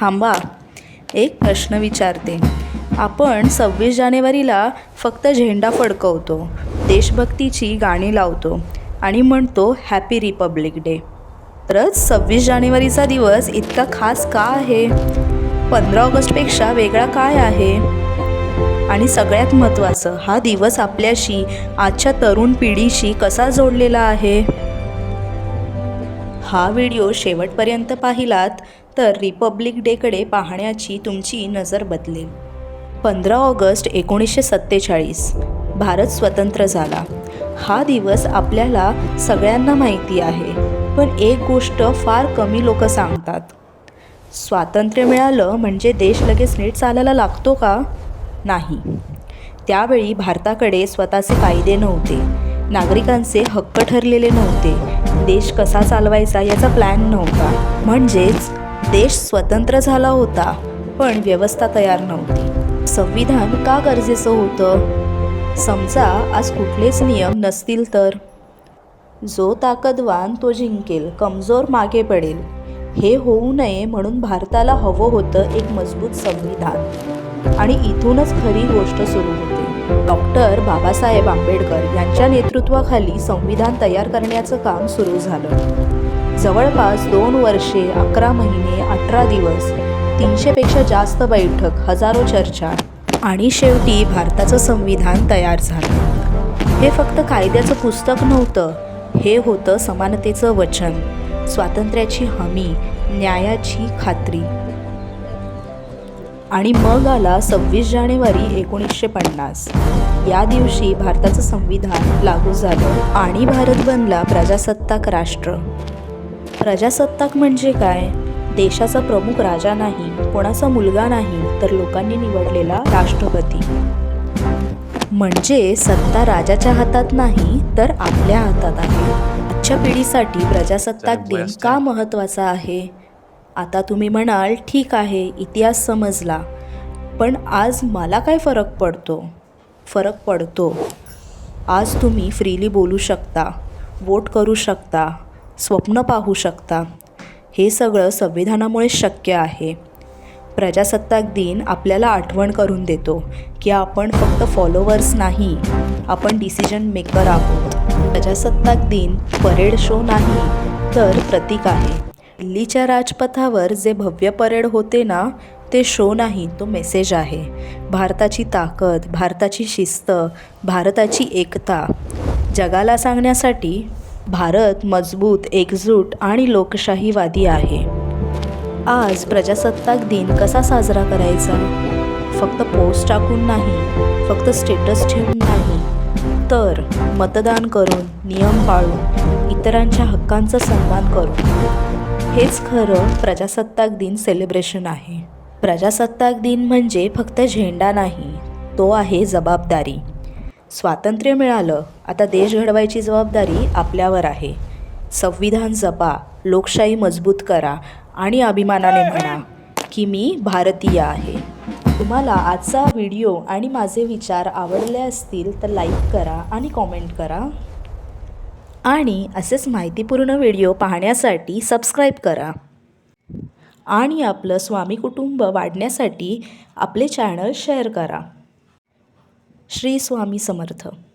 थांबा. एक प्रश्न विचारते. आपण सव्वीस जानेवारीला फक्त झेंडा फडकवतो देशभक्तीची गाणी लावतो आणि म्हणतो हॅपी रिपब्लिक डे तरच सव्वीस जानेवारीचा दिवस इतका खास का आहे? पंधरा ऑगस्टपेक्षा वेगळा काय आहे? आणि सगळ्यात महत्त्वाचं हा दिवस आपल्याशी आजच्या तरुण पिढीशी कसा जोडलेला आहे? हा व्हिडिओ शेवटपर्यंत पाहिलात तर रिपब्लिक डेकडे पाहण्याची तुमची नजर बदलेल. पंधरा ऑगस्ट एकोणीसशे सत्तेचाळीस. भारत स्वतंत्र झाला. हा दिवस आपल्याला सगळ्यांना माहिती आहे पण एक गोष्ट फार कमी लोक सांगतात. स्वातंत्र्य मिळालं म्हणजे देश लगेच नीट चालायला लागतो का? नाही. त्यावेळी भारताकडे स्वतःचे कायदे नव्हते. नागरिकांचे हक्क ठरलेले नव्हते. देश कसा चालवायचा याचा प्लॅन नव्हता. म्हणजेच देश स्वतंत्र झाला होता पण व्यवस्था तयार नव्हती. संविधान का गरजेचं होतं? समजा आज कुठलेच नियम नसतील तर? जो ताकदवान तो जिंकेल कमजोर मागे पडेल. हे होऊ नये म्हणून भारताला हवं होतं एक मजबूत संविधान. आणि इथूनच खरी गोष्ट सुरू होते. डॉक्टर बाबासाहेब आंबेडकर यांच्या नेतृत्वाखाली संविधान तयार करण्याचं काम सुरू झालं. जवळपास दोन वर्षे अकरा महिने अठरा दिवस तीनशेपेक्षा जास्त बैठक हजारो चर्चा आणि शेवटी भारताचं संविधान तयार झालं. हे फक्त कायद्याचं पुस्तक नव्हतं हे होतं समानतेचं वचन स्वातंत्र्याची हमी न्यायाची खात्री. आणि मग आला सव्वीस जानेवारी एकोणीसशे पन्नास. या दिवशी भारताचं संविधान लागू झालं आणि भारत बनला प्रजासत्ताक राष्ट्र. प्रजासत्ताक म्हणजे काय? देशाचा प्रमुख राजा नाही कोणाचा मुलगा नाही तर लोकांनी निवडलेला राष्ट्रपती. म्हणजे सत्ता राजाच्या हातात नाही तर आपल्या हातात आहे. आजच्या पिढीसाठी प्रजासत्ताक दिन का महत्त्वाचा आहे? आता तुम्ही म्हणाल ठीक आहे इतिहास समजला. पण आज मला काय फरक पडतो? फरक पडतो. आज तुम्ही फ्रीली बोलू शकता वोट करू शकता स्वप्न पाहू शकता. हे सगळं संविधानामुळे शक्य आहे. प्रजासत्ताक दिन आपल्याला आठवण करून देतो की आपण फक्त फॉलोवर्स नाही आपण डिसिजन मेकर आहोत. प्रजासत्ताक दिन परेड शो नाही तर प्रतीक आहे. दिल्लीच्या राजपथावर जे भव्य परेड होते ना ते शो नाही तो मेसेज आहे. भारताची ताकद भारताची शिस्त भारताची एकता. जगाला सांगण्यासाठी भारत मजबूत एकजूट आणि लोकशाहीवादी आहे. आज प्रजासत्ताक दिन कसा साजरा करायचा? फक्त पोस्ट टाकून नाही फक्त स्टेटस ठेवून नाही. तर मतदान करून नियम पाळून इतरांच्या हक्कांचा सन्मान करून. हेच खरं प्रजासत्ताक दिन सेलिब्रेशन आहे. प्रजासत्ताक दिन म्हणजे फक्त झेंडा नाही तो आहे जबाबदारी. स्वातंत्र्य मिळालं आता देश घडवायची जबाबदारी आपल्यावर आहे. संविधान जपा लोकशाही मजबूत करा आणि अभिमानाने म्हणा की मी भारतीय आहे. तुम्हाला आजचा व्हिडिओ आणि माझे विचार आवडले असतील तर लाईक करा आणि कॉमेंट करा. आणि असेच माहितीपूर्ण व्हिडिओ पाहण्यासाठी सबस्क्राईब करा. आणि आपलं स्वामी कुटुंब वाढण्यासाठी आपले चॅनल शेअर करा. श्री स्वामी समर्थ.